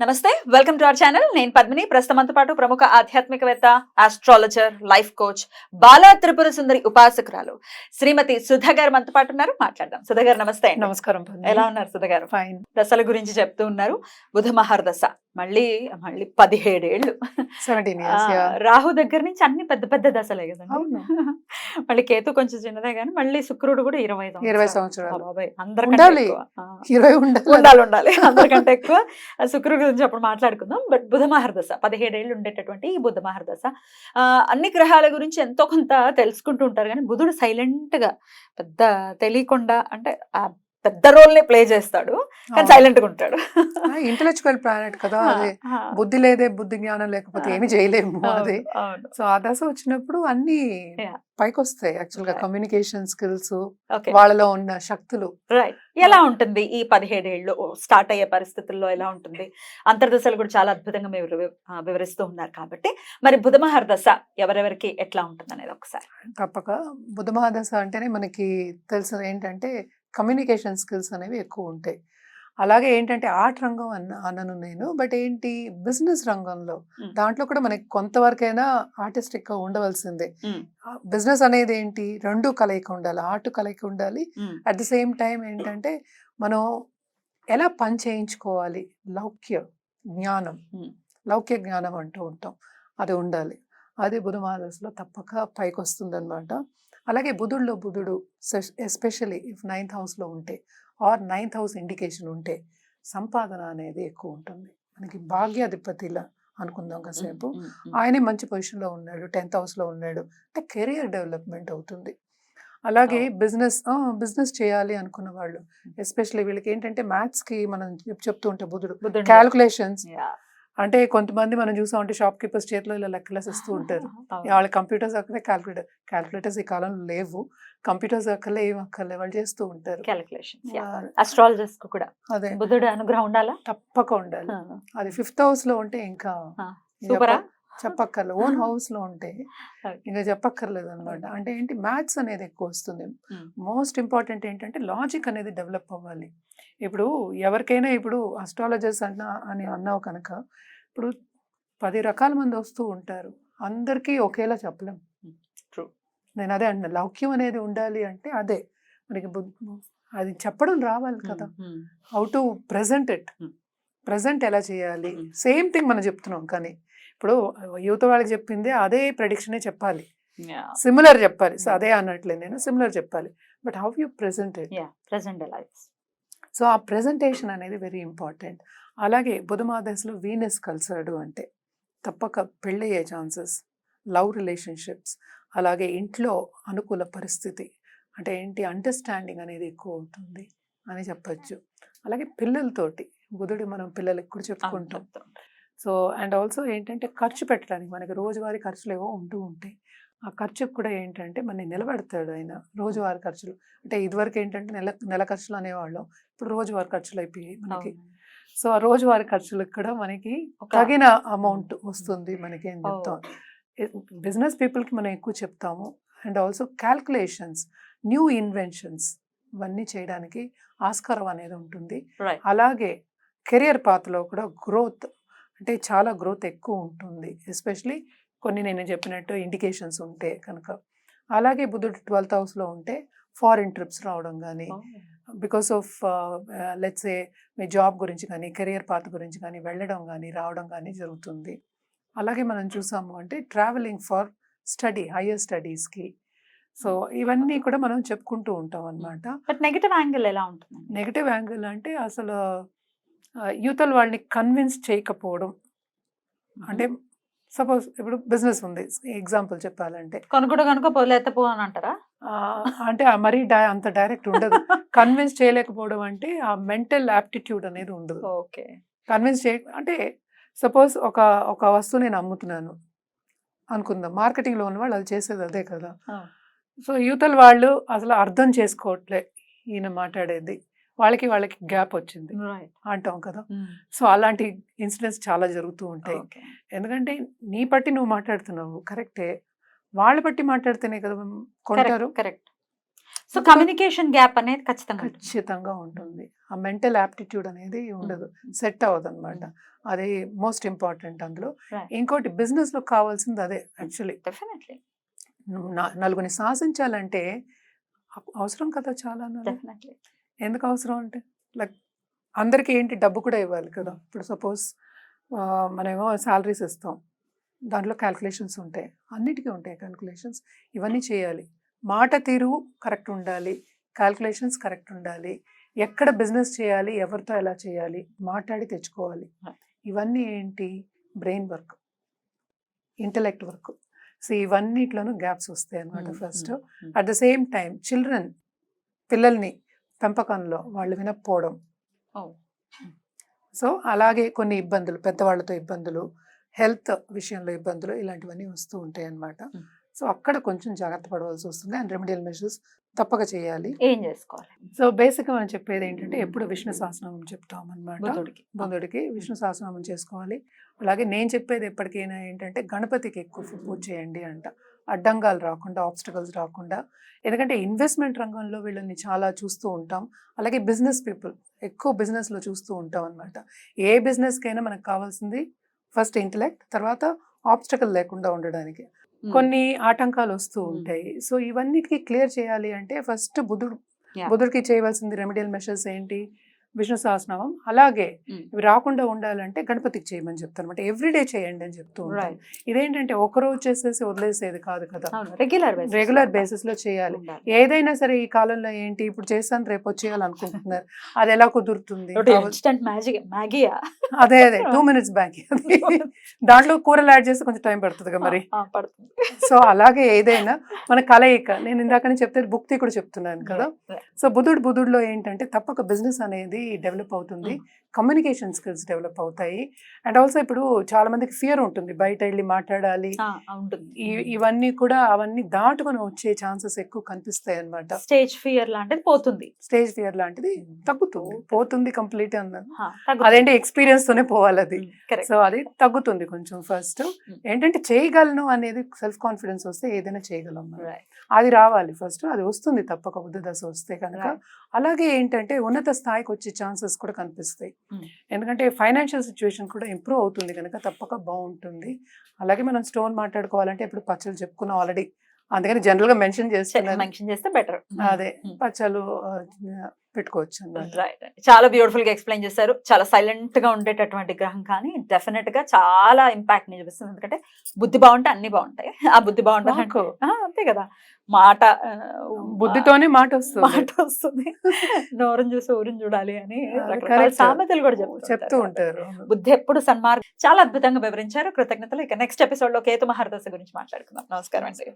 నమస్తే welcome to our channel. నేను పద్మిని. ప్రస్తుతంతో పాటు ప్రముఖ ఆధ్యాత్మికవేత్త astrologer life coach Bala Tripura Sundari ఉపాసకురాలు Shrimati Sudha garu మనతో పాటు ఉన్నారు. మాట్లాడదాం. సుధా గారు నమస్తే. నమస్కారం ఎలా ఉన్నారు సుధా గారు? ఫైన్ దశల గురించి చెప్తూ ఉన్నారు. బుధ మహర్దశ. మళ్ళీ మళ్ళీ పదిహేడేళ్ళు. రాహు దగ్గర నుంచి అన్ని పెద్ద పెద్ద దశలే కదండి. మళ్ళీ కేతు కొంచెం చిన్నదే కానీ మళ్ళీ శుక్రుడు కూడా ఇరవై ఇరవై సంవత్సరాలు. బాబాయ్, అందరికంటే ఉండాలి. ఇరవై ఉండాలి. అందరికంటే ఎక్కువ. శుక్రుడి గురించి అప్పుడు మాట్లాడుకుందాం. బట్ బుధ మహర్దశ పదిహేడేళ్ళు ఉండేటటువంటి ఈ బుధ మహర్దశ ఆ, అన్ని గ్రహాల గురించి ఎంతో కొంత తెలుసుకుంటూ ఉంటారు కానీ బుధుడు సైలెంట్గా పెద్ద తెలియకుండా అంటే పెద్ద రోల్ని ప్లే చేస్తాడు. కానీ సైలెంట్గా ఉంటాడు. ఇంటలెక్చువల్ ప్లానెట్ కదా అదే. బుద్ధి లేదే బుద్ధి జ్ఞానం లేకపోతే ఏమి చేయలేము అది. సో ఆ దశ వచ్చినప్పుడు అన్ని. పైకి వస్తాయి యాక్చువల్గా. కమ్యూనికేషన్ స్కిల్స్ వాళ్ళలో ఉన్న శక్తులు. రైట్. ఎలా ఉంటుంది ఈ పదిహేడేళ్ళు? స్టార్ట్ అయ్యే పరిస్థితుల్లో ఎలా ఉంటుంది? అంతర్దశలు కూడా చాలా అద్భుతంగా మీరు వివరిస్తూ ఉన్నారు కాబట్టి. మరి బుధమహర్ దశ ఎవరెవరికి ఎట్లా ఉంటుంది అనేది ఒకసారి. తప్పక. బుధ మహాదశ అంటేనే మనకి తెలిసిన ఏంటంటే కమ్యూనికేషన్ స్కిల్స్ అనేవి ఎక్కువ ఉంటాయి. అలాగే ఏంటంటే ఆర్ట్ రంగం అన్న అన్నను నేను బట్ ఏంటి బిజినెస్ రంగంలో. దాంట్లో కూడా మనకి కొంతవరకైనా ఆర్టిస్టిక్గా ఉండవలసిందే బిజినెస్ అనేది ఏంటి? రెండు కలయిక ఉండాలి ఆర్ట్ కలయిక ఉండాలి. అట్ ది సేమ్ టైం ఏంటంటే మనం ఎలా పని చేయించుకోవాలి? లౌక్య జ్ఞానం. లౌక్య జ్ఞానం అంటూ ఉంటాం. అది ఉండాలి. అది బుధ మహాదశలో తప్పక పైకి వస్తుందన్నమాట అలాగే బుధుడిలో బుధుడు ఎస్పెషలీ ఇఫ్ నైన్త్ హౌస్లో ఉంటే ఆర్ నైన్త్ హౌస్ ఇండికేషన్ ఉంటే సంపాదన అనేది ఎక్కువ ఉంటుంది. మనకి భాగ్యాధిపతిలా అనుకుందాం కాసేపు. ఆయనే మంచి పొజిషన్లో ఉన్నాడు టెన్త్ హౌస్లో ఉన్నాడు అంటే కెరియర్ డెవలప్మెంట్ అవుతుంది. అలాగే. బిజినెస్ బిజినెస్ చేయాలి అనుకున్న వాళ్ళు ఎస్పెషల్లీ వీళ్ళకి ఏంటంటే మ్యాథ్స్కి మనం చెప్- చెప్తూ ఉంటే బుధుడు క్యాల్కులేషన్స్. అంటే కొంతమంది మనం చూసాం అంటే షాప్ కీపర్స్ చేతిలో ఇలా లెక్కలేసి ఇస్తూ ఉంటారు. వాళ్ళ కంప్యూటర్స్ అక్కడే క్యాల్కులేటర్ క్యాల్కులేటర్స్ ఈ కాలంలో లేవు. కంప్యూటర్స్ అక్కర్లే ఏం అక్కర్లే వాళ్ళు చేస్తూ ఉంటారు. ఆ, అస్ట్రాలజర్స్ కూడా. అదే. బుధుడు అనుగ్రహం ఉండాలా? తప్పక ఉండాలి. అది ఫిఫ్త్ హౌస్లో ఉంటే ఇంకా చెప్పక్కర్లేదు. ఓన్ హౌస్లో ఉంటే. ఇంకా చెప్పక్కర్లేదు అనమాట అంటే ఏంటి? మ్యాథ్స్ అనేది ఎక్కువ వస్తుంది. Mm. మోస్ట్ ఇంపార్టెంట్ ఏంటంటే లాజిక్ అనేది డెవలప్ అవ్వాలి. ఇప్పుడు ఎవరికైనా ఇప్పుడు అస్ట్రాలజర్స్ అన్న అని అన్నావు కనుక ఇప్పుడు పది రకాల మంది వస్తూ ఉంటారు అందరికీ ఒకేలా చెప్పలేం. True. నేను అదే అంటున్నా లౌక్యం అనేది ఉండాలి అంటే అదే మనకి అది చెప్పడం రావాలి కదా ఉమ్, how to present it. Present ఎలా చేయాలి. సేమ్ థింగ్ మనం చెప్తున్నాం కానీ ఇప్పుడు యువత వాళ్ళకి చెప్పింది అదే ప్రడిక్షనే చెప్పాలి సిమిలర్ చెప్పాలి సో Mm. అదే అన్నట్లే నేను సిమిలర్ చెప్పాలి but how you present it life. So ఆ ప్రెజెంటేషన్ అనేది వెరీ ఇంపార్టెంట్. అలాగే బుధమాదశలో వీనస్ కలిసాడు అంటే తప్పక పెళ్ళయ్యే ఛాన్సెస్ లవ్ రిలేషన్షిప్స్ అలాగే ఇంట్లో అనుకూల పరిస్థితి అంటే ఏంటి అండర్స్టాండింగ్ అనేది ఎక్కువ అవుతుంది అని చెప్పొచ్చు. అలాగే పిల్లలతోటి బుధుడు మనం పిల్లలకి కూడా చెప్పుకుంటాం. సో అండ్ ఆల్సో ఏంటంటే ఖర్చు పెట్టడానికి మనకి రోజువారీ ఖర్చులు ఏవో ఉంటూ ఉంటాయి. ఆ ఖర్చుకు కూడా ఏంటంటే మన నిలబెడతాడు ఆయన రోజువారీ ఖర్చులు. అంటే ఇదివరకు ఏంటంటే నెల నెల ఖర్చులు అనేవాళ్ళం. ఇప్పుడు రోజువారీ ఖర్చులు అయిపోయాయి మనకి. సో ఆ రోజువారీ ఖర్చులకు కూడా మనకి తగిన అమౌంట్ వస్తుంది మనకి అని చెప్తాం. బిజినెస్ పీపుల్కి మనం ఎక్కువ చెప్తాము. And also calculations new inventions ఇవన్నీ చేయడానికి ఆస్కారం అనేది ఉంటుంది. అలాగే కెరియర్ పాత్లో కూడా గ్రోత్ అంటే చాలా గ్రోత్ ఎక్కువ ఉంటుంది. ఎస్పెషలీ కొన్ని నేను చెప్పినట్టు ఇండికేషన్స్ ఉంటే కనుక. అలాగే బుద్ధుడు ట్వెల్త్ హౌస్లో ఉంటే ఫారిన్ ట్రిప్స్ రావడం కానీ because of let's me job గురించి కానీ కెరియర్ పాత్ గురించి కానీ వెళ్ళడం కానీ రావడం కానీ జరుగుతుంది. అలాగే మనం చూసాము అంటే ట్రావెలింగ్ ఫర్ స్టడీ హయ్యర్ స్టడీస్కి సో ఇవన్నీ కూడా మనం చెప్పుకుంటూ ఉంటాం అన్నమాట. బట్ నెగటివ్ యాంగిల్ ఎలా ఉంటుంది నెగటివ్ యాంగిల్ అంటే అసలు ఆ, యువతల వాళ్ళని కన్విన్స్ చేయకపోవడం. అంటే సపోజ్ ఇప్పుడు బిజినెస్ ఉంది. ఎగ్జాంపుల్ చెప్పాలంటే. కొనుక్కోడు కనుక పొలేత పో అని అంటారా? అంటే మరీ డై అంత డైరెక్ట్ ఉండదు. కన్విన్స్ చేయలేకపోవడం అంటే ఆ మెంటల్ యాప్టిట్యూడ్ అనేది ఉండదు. ఓకే. కన్విన్స్ చేయ అంటే సపోజ్ ఒక ఒక వస్తువు నేను అమ్ముతున్నాను అనుకుందాం. మార్కెటింగ్లో ఉన్న వాళ్ళు అది చేసేది అదే కదా. సో యువతల వాళ్ళు అసలు అర్థం చేసుకోవట్లే ఈయన మాట్లాడేది. వాళ్ళకి వాళ్ళకి గ్యాప్ వచ్చింది అంటాం కదా. సో అలాంటి ఇన్సిడెంట్స్ చాలా జరుగుతూ ఉంటాయి. ఎందుకంటే నీ బట్టి నువ్వు మాట్లాడుతున్నావు కరెక్టే. వాళ్ళ బట్టి మాట్లాడితేనే కదా కొంటారు. కరెక్ట్ సో కమ్యూనికేషన్ గ్యాప్ అనేది ఖచ్చితంగా ఉంటుంది. ఖచ్చితంగా ఉంటుంది. ఆ మెంటల్ యాప్టిట్యూడ్ అనేది ఉండదు. Mm. సెట్ అవ్వదు అనమాట అది మోస్ట్ ఇంపార్టెంట్ అందులో. ఇంకోటి బిజినెస్లో కావాల్సింది అదే యాక్చువల్లీ. డెఫినెట్లీ నలుగురిని శాసించాలంటే అవ- అవసరం కదా చాలా డెఫినెట్లీ ఎందుకు అవసరం అంటే లైక్ అందరికీ ఏంటి డబ్బు కూడా ఇవ్వాలి కదా. ఇప్పుడు సపోజ్ మనమేమో శాలరీస్ ఇస్తాం. దాంట్లో క్యాల్కులేషన్స్ ఉంటాయి. అన్నిటికీ ఉంటాయి క్యాల్కులేషన్స్ ఇవన్నీ చేయాలి. మాట తీరు కరెక్ట్ ఉండాలి. క్యాల్కులేషన్స్ కరెక్ట్ ఉండాలి. ఎక్కడ బిజినెస్ చేయాలి ఎవరితో ఎలా చేయాలి మాట్లాడి తెచ్చుకోవాలి. ఇవన్నీ ఏంటి? Brain work. Intellect work. So ఇవన్నిట్లోనూ gaps వస్తాయి అన్నమాట first. At the same time children పిల్లల్ని పెంపకంలో వాళ్ళు వినకపోవడం. సో అలాగే కొన్ని ఇబ్బందులు పెద్దవాళ్ళతో ఇబ్బందులు హెల్త్ విషయంలో ఇబ్బందులు ఇలాంటివన్నీ వస్తూ ఉంటాయి అన్నమాట. సో అక్కడ కొంచెం జాగ్రత్త పడవలసి వస్తుంది. అండ్ రెమెడియల్ మెషర్స్ తప్పక చేయాలి. ఏం చేసుకోవాలి? సో బేసిక్గా మనం చెప్పేది ఏంటంటే ఎప్పుడు విష్ణు సహస్రనామం చెప్తాం అనమాట బుధుడికి విష్ణు సహస్రనామం చేసుకోవాలి. అలాగే నేను చెప్పేది ఎప్పటికైనా ఏంటంటే గణపతికి ఎక్కువ పూజ చేయండి అంట. అడ్డంగాలు రాకుండా ఆబ్స్టకల్స్ రాకుండా. ఎందుకంటే ఇన్వెస్ట్మెంట్ రంగంలో వీళ్ళని చాలా చూస్తూ ఉంటాం. అలాగే బిజినెస్ పీపుల్ ఎక్కువ బిజినెస్లో చూస్తూ ఉంటాం అనమాట ఏ బిజినెస్కైనా మనకు కావాల్సింది ఫస్ట్ ఇంటలెక్ట్ తర్వాత ఆబ్స్టకల్ లేకుండా ఉండడానికి. కొన్ని ఆటంకాలు వస్తూ Hmm. ఉంటాయి. సో ఇవన్నిటికీ క్లియర్ చేయాలి అంటే ఫస్ట్ బుధుడు. బుధుడికి చేయవలసింది రెమెడియల్ మెషర్స్ ఏంటి? విష్ణు సహస్రనామం అలాగే. ఇవి రాకుండా ఉండాలంటే గణపతికి చేయమని చెప్తాను అనమాట ఎవ్రీడే చేయండి అని చెప్తూ ఉంటాను ఇదేంటంటే ఒకరోజు చేసేసి వదిలేసేది కాదు కదా. రెగ్యులర్ రెగ్యులర్ బేసిస్లో చేయాలి. ఏదైనా సరే ఈ కాలంలో ఏంటి ఇప్పుడు చేస్తాను రేపు వచ్చేయాలనుకుంటున్నారు. అది ఎలా కుదురుతుంది? అదే అదే టూ మినిట్స్ బ్యాక్ దాంట్లో కూరలు యాడ్ చేస్తే కొంచెం టైం పడుతుంది కదా మరి. సో అలాగే ఏదైనా మన కలయిక. నేను ఇందాకనే చెప్తే బుక్తి కూడా చెప్తున్నాను కదా. సో బుధుడు బుధుడులో ఏంటంటే తప్పక బిజినెస్ అనేది డెవలప్ అవుతుంది. కమ్యూనికేషన్ స్కిల్స్ డెవలప్ అవుతాయి. అండ్ ఆల్సో ఇప్పుడు చాలా మందికి ఫియర్ ఉంటుంది. బయట వెళ్ళి మాట్లాడాలి. ఇవన్నీ కూడా అవన్నీ దాటుకొని వచ్చే ఛాన్సెస్ ఎక్కువ కనిపిస్తాయి అన్నమాట. స్టేజ్ ఫియర్ లాంటిది పోతుంది. స్టేజ్ ఫియర్ లాంటిది తగ్గుతుంది. పోతుంది కంప్లీట్ తగ్గుతుంది. అదేంటి ఎక్స్పీరియన్స్ తోనే పోవాలి అది. సో అది తగ్గుతుంది కొంచెం ఫస్ట్ ఏంటంటే చేయగలను అనేది సెల్ఫ్ కాన్ఫిడెన్స్ వస్తే ఏదైనా చేయగలం. అది రావాలి ఫస్ట్ అది వస్తుంది తప్పక బుద్ధ దశ వస్తే కనుక. అలాగే ఏంటంటే ఉన్నత స్థాయికి వచ్చే ఛాన్సెస్ కూడా కనిపిస్తాయి. ఎందుకంటే ఫైనాన్షియల్ సిచ్యువేషన్ కూడా ఇంప్రూవ్ అవుతుంది కనుక తప్పక బాగుంటుంది. అలాగే మనం స్టోన్ మాట్లాడుకోవాలంటే ఇప్పుడు పచ్చలు చెప్పుకున్నాం ఆల్రెడీ అందుకని జనరల్గా మెన్షన్ చేస్తున్నాను. మెన్షన్ చేస్తే బెటర్. అదే పచ్చలు పెట్టుకోవచ్చు చాలా బ్యూటిఫుల్గా ఎక్స్ప్లెయిన్ చేశారు. చాలా సైలెంట్గా ఉండేటటువంటి గ్రహం కానీ డెఫినెట్గా చాలా ఇంపాక్ట్ని చూపిస్తుంది. ఎందుకంటే బుద్ధి బాగుంటే అన్ని బాగుంటాయి. ఆ బుద్ధి వాక్కు. అంతే కదా. మాట బుద్ధితోనే మాట వస్తుంది మాట వస్తుంది నోరుని చూసి ఊరిని చూడాలి అని రకరకాల. సామెతలు కూడా చెప్తూ. ఉంటారు. బుద్ధి ఎప్పుడు సన్మార్గం చాలా అద్భుతంగా వివరించారు. కృతజ్ఞతలు. ఇక నెక్స్ట్ ఎపిసోడ్లో కేతు మహర్దశ గురించి మాట్లాడుకుందాం. నమస్కారం అండి.